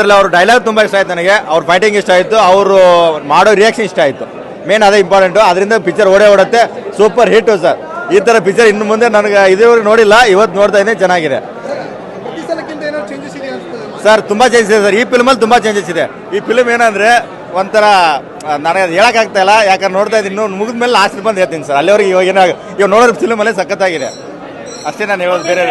ಅದ್ರಲ್ಲಿ ಅವ್ರ ಡೈಲಾಗ್ ತುಂಬ ಇಷ್ಟ ಆಯ್ತು ನನಗೆ. ಅವ್ರ ಫೈಟಿಂಗ್ ಇಷ್ಟ ಆಯಿತು. ಅವರು ಮಾಡೋ ರಿಯಾಕ್ಷನ್ ಇಷ್ಟ ಆಯಿತು. ಮೇನ್ ಅದೇ ಇಂಪಾರ್ಟೆಂಟು ಅದರಿಂದ ಪಿಕ್ಚರ್ ಓಡೇ ಓಡುತ್ತೆ. ಸೂಪರ್ ಹಿಟ್ ಸರ್ ಈ ಥರ ಪಿಕ್ಚರ್ ಇನ್ನು ಮುಂದೆ ನನಗೆ ಇದೇವರೆಗೆ ನೋಡಿಲ್ಲ. ಇವತ್ತು ನೋಡ್ತಾ ಇದ್ದೀನಿ. ಚೆನ್ನಾಗಿದೆ. ಸರ್ ತುಂಬ ಚೇಂಜಸ್ ಇದೆ ಸರ್ ಈ ಫಿಲ್ಮಲ್ಲಿ ತುಂಬ ಚೇಂಜಸ್ ಇದೆ. ಈ ಫಿಲ್ಮ್ ಏನಂದ್ರೆ ಒಂಥರ ನನಗೆ ಅದು ಹೇಳೋಕ್ಕಾಗ್ತಾ ಇಲ್ಲ. ಯಾಕಂದ್ರೆ ನೋಡ್ತಾ ಇದ್ದೀನಿ. ನೋಡಿ ಮುಗಿದ ಮೇಲೆ ಲಾಸ್ಟ್ ಬಂದು ಹೇಳ್ತೀನಿ ಸರ್ ಅಲ್ಲಿವರೆಗೆ ಇವಾಗ ಏನಾಗ ಇವಾಗ ನೋಡೋದು ಫಿಲ್ಮಲ್ಲೇ ಸಖತ್ತಾಗಿದೆ. ಅಷ್ಟೇ ನಾನು ಹೇಳೋದು ಬೇರೆ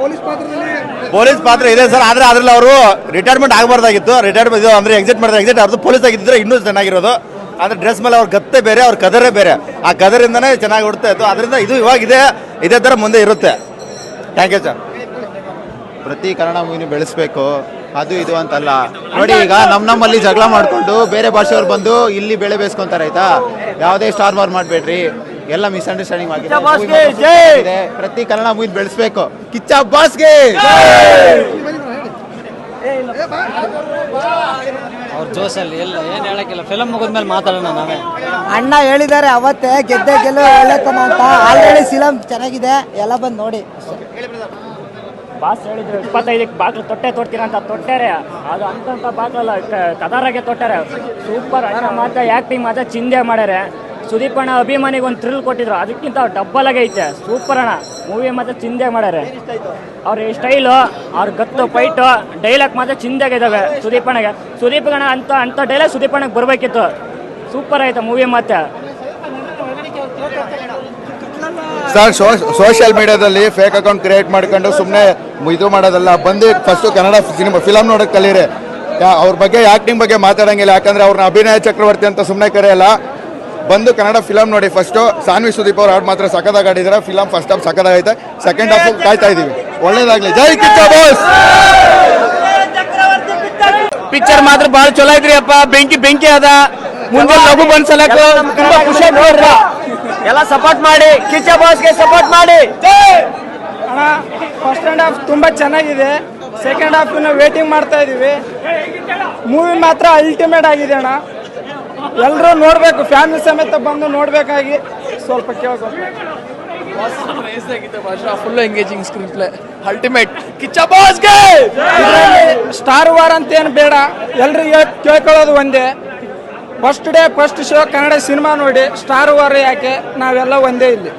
ಪೊಲೀಸ್ ಪಾತ್ರದಲ್ಲಿ ಪೊಲೀಸ್ ಪಾತ್ರ ಇದೆ ಸರ್ ಆದ್ರೆ ಅದ್ರಲ್ಲಿ ಅವರು ರಿಟೈರ್ಮೆಂಟ್ ಆಗಬಾರ್ದಾಗಿತ್ತು. ರಿಟೈರ್ಮೆಂಟ್ ಅಂದರೆ ಎಕ್ಸಿಟ್ ಮಾಡಿದ್ರೆ ಎಕ್ಸಿಟ್ ಅವ್ರದ್ದು ಪೊಲೀಸ್ ಆಗಿದ್ದರೆ ಇನ್ನೂ ಚೆನ್ನಾಗಿರೋದು. ಅಂದ್ರೆ ಡ್ರೆಸ್ ಮೇಲೆ ಅವ್ರ ಗತ್ತೆ ಬೇರೆ ಅವ್ರ ಕದರೇ ಬೇರೆ. ಆ ಕದರಿಂದನೇ ಚೆನ್ನಾಗಿ ಹೊಡ್ತಾ ಇತ್ತು. ಅದರಿಂದ ಇದು ಇವಾಗ ಇದೆ ಇದೇ ಥರ ಮುಂದೆ ಇರುತ್ತೆ. ಥ್ಯಾಂಕ್ ಯು ಸರ್ ಪ್ರತಿ ಕನ್ನಡ ಮೂವಿನ ಬೆಳೆಸ್ಬೇಕು. ಅದು ಇದು ಅಂತಲ್ಲ. ನೋಡಿ ಈಗ ನಮ್ಮ ನಮ್ಮಲ್ಲಿ ಜಗಳ ಮಾಡಿಕೊಂಡು ಬೇರೆ ಭಾಷೆಯವ್ರು ಬಂದು ಇಲ್ಲಿ ಬೆಳೆ ಬೇಯಿಸ್ಕೊಂತಾರೆ ಆಯ್ತಾ? ಯಾವುದೇ ಸ್ಟಾರ್ ಮಾರ್ ಮಾಡಬೇಡ್ರಿ. ಎಲ್ಲ ಮಿಸ್ಅಂಡರ್ಸ್ಟ್ಯಾಂಡಿಂಗ್ ಆಗಿದೆ. ಪ್ರತಿ ಕನ್ನಡ ಮೂವಿ ಬೆಳೆಸ್ಬೇಕು. ಕಿಚ್ಚ ಬಾಸ್ಗೆ! ಅವ್ರ ಜೋಸಲ್ಲಿ ಎಲ್ಲ ಏನು ಹೇಳಕ್ಕಿಲ್ಲ. ಫಿಲಮ್ ಮುಗಿದ್ಮೇಲೆ ಮಾತಾಡೋಣ ನಾವೇ. ಅಣ್ಣ ಹೇಳಿದ್ದಾರೆ ಅವತ್ತೇ ಗೆದ್ದೆ ಗೆಲ್ಲೋ ಒಳ್ಳೆತನ ಅಂತ. ಆಲ್ರೆಡಿ ಫಿಲಮ್ ಚೆನ್ನಾಗಿದೆ. ಎಲ್ಲ ಬಂದು ನೋಡಿ. ಬಾಸ್ ಹೇಳಿದ್ರು ಇಪ್ಪತ್ತೈದಕ್ಕೆ ಬಾಗ್ಲು ತೊಟ್ಟೆ ತೊಡ್ತೀರ ಅಂತ. ತೊಟ್ಟಾರೆ. ಅದು ಅಂತಂತ ಬಾಗ್ಲಲ್ಲ ಕದಾರಾಗೆ ತೊಟ್ಟಾರೆ. ಸೂಪರ್ ಅಣ್ಣ ಮಾತ್ರ ಆ್ಯಕ್ಟಿಂಗ್ ಮಾತ್ರ ಚಿಂದೆ ಮಾಡ್ಯಾರೆ. ಸುದೀಪ್ ಅಣ್ಣ ಅಭಿಮಾನಿಗೆ ಒಂದು ಥ್ರಿಲ್ ಕೊಟ್ಟಿದ್ರು. ಅದಕ್ಕಿಂತ ಡಬ್ಬಲ್ ಆಗೈತೆ ಸೂಪರ್ ಅಣ್ಣ. ಮೂವಿ ಮಾತ್ರ ಚಿಂದೆ ಮಾಡ್ಯಾರೆ. ಅವ್ರ ಸ್ಟೈಲು ಅವ್ರ ಗತ್ತು ಫೈಟು ಡೈಲಾಗ್ ಮಾತ್ರ ಚಿಂದೆಗೆ ಇದಾವೆ ಸುದೀಪ್ ಅಣ್ಣಗೆ ಸುದೀಪ್ ಅಣ್ಣ ಅಂತ ಅಂತ ಡೈಲಾಗ್ ಸುದೀಪ್ ಅಣ್ಣಗೆ ಬರಬೇಕಿತ್ತು. ಸೂಪರ್ ಆಯ್ತು ಮೂವಿ ಮಾತ್ರ. ಸರ್ ಸೋಷಿಯಲ್ ಮೀಡಿಯಾದಲ್ಲಿ ಫೇಕ್ ಅಕೌಂಟ್ ಕ್ರಿಯೇಟ್ ಮಾಡ್ಕೊಂಡು ಸುಮ್ಮನೆ ಇದು ಮಾಡೋದಲ್ಲ. ಬಂದು ಫಸ್ಟು ಕನ್ನಡ ಸಿನಿಮಾ ಫಿಲಮ್ ನೋಡೋಕೆ ಕಲೀರಿ. ಅವ್ರ ಬಗ್ಗೆ ಆ್ಯಕ್ಟಿಂಗ್ ಬಗ್ಗೆ ಮಾತಾಡಂಗಿಲ್ಲ. ಯಾಕಂದರೆ ಅವ್ರನ್ನ ಅಭಿನಯ ಚಕ್ರವರ್ತಿ ಅಂತ ಸುಮ್ಮನೆ ಕರೆಯಲ್ಲ. ಬಂದು ಕನ್ನಡ ಫಿಲಮ್ ನೋಡಿ ಫಸ್ಟು ಸಾನ್ವಿ ಸುದೀಪ್ ಅವ್ರು ಹಾಡು ಮಾತ್ರ ಸಖತ್ತಾಗಿ ಆಡಿದ್ರೆ ಫಿಲಮ್ ಫಸ್ಟ್ ಹಾಫ್ ಸಖತ್ತಾಗೈತೆ ಸೆಕೆಂಡ್ ಹಾಫ್ ಕಾಯ್ತಾ ಇದೀವಿ. ಒಳ್ಳೇದಾಗ್ಲಿ. ಜೈ ಕಿಚ್ಚ ಬಾಸ್ ಪಿಕ್ಚರ್ ಮಾತ್ರ ಬಹಳ ಚಲೋ ಐತ್ರಿ ಅಪ್ಪ. ಬೆಂಕಿ ಬೆಂಕಿ ಅದ. ಮುಂದೆ ಲಘು ಬಂದ್ಸಲಕ್ಕ ತುಂಬಾ ಖುಷಿ ನೋಡ್ರಿ ಎಲ್ಲ ಸಪೋರ್ಟ್ ಮಾಡಿ. ಕಿಚ್ಚ ಬಾಸ್ಗೆ ಸಪೋರ್ಟ್ ಮಾಡಿ. ಅಣ್ಣ ಫಸ್ಟ್ ಹ್ಯಾಂಡ್ ಹಾಫ್ ತುಂಬಾ ಚೆನ್ನಾಗಿದೆ. ಸೆಕೆಂಡ್ ಹಾಫ್ ಇನ್ನು ವೇಟಿಂಗ್ ಮಾಡ್ತಾ ಇದೀವಿ. ಮೂವಿ ಮಾತ್ರ ಅಲ್ಟಿಮೇಟ್ ಆಗಿದೆ ಅಣ್ಣ. ಎಲ್ಲರೂ ನೋಡಬೇಕು ಫ್ಯಾಮಿಲಿ ಸಮೇತ ಬಂದು ನೋಡಬೇಕಾಗಿ ಸ್ವಲ್ಪ full engaging screenplay ultimate Kichcha ಬಾಸ್ಗೆ! Star war ಅಂತ ಏನು ಬೇಡ. ಎಲ್ರು ಕೇಳ್ಕೊಳ್ಳೋದು ಒಂದೇ. First day first show Kannada cinema ನೋಡಿ. ಸ್ಟಾರ್ ವಾರ್ ಯಾಕೆ? ನಾವೆಲ್ಲ ಒಂದೇ ಇಲ್ಲಿ.